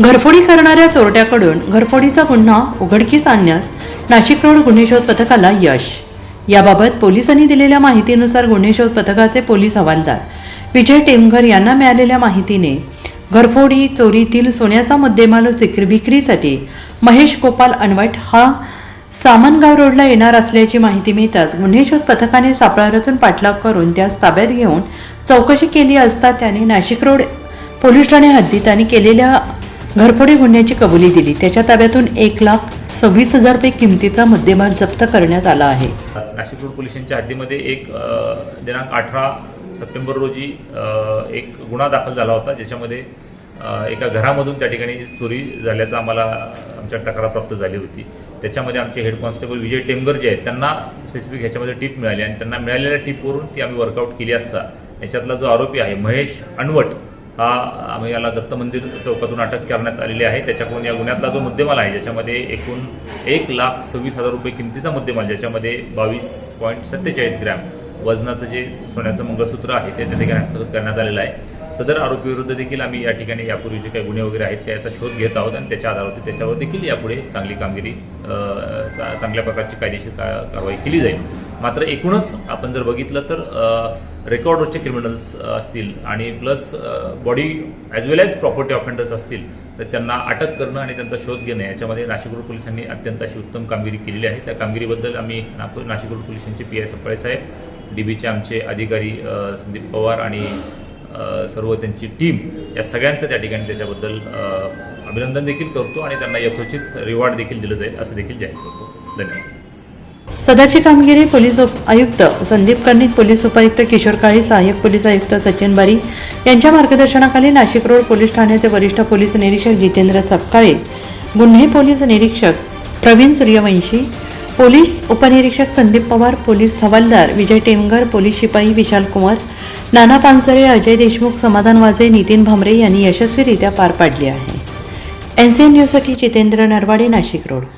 घरफोडी करणाऱ्या चोरट्याकडून घरफोडीचा गुन्हा उघडकीस आणण्यास नाशिक रोड गुन्हे शोध पथकाला यश. याबाबत पोलिसांनी दिलेल्या माहितीनुसार गुन्हे शोध पथकाचे पोलीस हवालदार विजय टेमघर यांना मिळालेल्या माहितीने घरफोडी चोरीतील सोन्याचा मुद्देमाल विक्री विक्रीसाठी महेश गोपाल अनवट हा सामनगाव रोडला येणार असल्याची माहिती मिळताच गुन्हे शोध पथकाने सापळा रचून पाठलाग करून त्यास ताब्यात घेऊन चौकशी केली असता त्याने नाशिक रोड पोलीस ठाणे हद्दीत आणि केलेल्या घरफोडी गुन्ह्याची कबुली दिली. त्याच्या ताब्यातून एक लाख सव्वीस हजार रुपये किमतीचा मुद्देमाल जप्त करण्यात आला आहे. नाशिक रोड पोलिसांच्या हद्दीमध्ये एक दिनांक अठरा सप्टेंबर रोजी एक गुन्हा दाखल झाला होता ज्याच्यामध्ये एका घरामधून त्या ठिकाणी चोरी झाल्याचं आम्हाला आमच्या तक्रार प्राप्त झाली होती. त्याच्यामध्ये आमचे हेड कॉन्स्टेबल विजय टेमगर जे आहेत त्यांना स्पेसिफिक ह्याच्यामध्ये टीप मिळाली आणि त्यांना मिळालेल्या टीपवरून ती आम्ही वर्कआउट केली असता. याच्यातला जो आरोपी आहे महेश अनवट हा आम्ही याला दत्त मंदिर चौकातून अटक करण्यात आलेली आहे. त्याच्याकडून या गुन्ह्यातला जो मुद्देमाल आहे ज्याच्यामध्ये एकूण एक लाख सव्वीस हजार रुपये किमतीचा मुद्देमाल ज्याच्यामध्ये बावीस पॉईंट सत्तेचाळीस ग्रॅम वजनाचं जे सोन्याचं मंगळसूत्र आहे ते त्या ठिकाणी हस्तगत करण्यात आलेलं आहे. सदर आरोपीविरुद्ध देखील आम्ही या ठिकाणी यापूर्वी जे काही गुन्हे वगैरे आहेत त्याचा शोध घेत आहोत आणि त्याच्या आधारावरती त्याच्यावर देखील यापुढे चांगली कामगिरी चा- चांगल्या प्रकारची कायदेशीर का कारवाई केली जाईल. मात्र एकूणच आपण जर बघितलं तर रेकॉर्डवरचे क्रिमिनल्स असतील आणि plus body as well as property offenders असतील तर त्यांना अटक करणं आणि त्यांचा शोध घेणं याच्यामध्ये नाशिक रोड पोलिसांनी अत्यंत अशी उत्तम कामगिरी केलेली आहे. त्या कामगिरीबद्दल आम्ही Nagpur Nashik road P I Sappale Saheb D बीचे आमचे अधिकारी संदीप पवार आणि सर्व त्यांची टीम या सगळ्यांचं त्या ठिकाणी त्याच्याबद्दल अभिनंदन देखील करतो आणि त्यांना यथोचित रिवॉर्ड देखील दिलं जाईल असं देखील जाहीर करतो. धन्यवाद. सदरची कामगिरी पोलीस उप आयुक्त संदीप कर्णिक पोलीस उपायुक्त किशोर काळे सहाय्यक पोलीस आयुक्त सचिन बारी. यांच्या मार्गदर्शनाखाली नाशिक रोड पोलीस ठाण्याचे वरिष्ठ पोलीस निरीक्षक जितेंद्र सपकाळे गुन्हे पोलीस निरीक्षक प्रवीण सूर्यवंशी पोलीस उपनिरीक्षक संदीप पवार पोलीस हवालदार विजय टेमगर पोलीस शिपाई विशाल कुमार नाना पानसरे अजय देशमुख समाधान वाजे नितीन भामरे यांनी यशस्वीरित्या पार पाडली आहे. एन सी एन न्यूजसाठी जितेंद्र नरवाडे नाशिक रोड.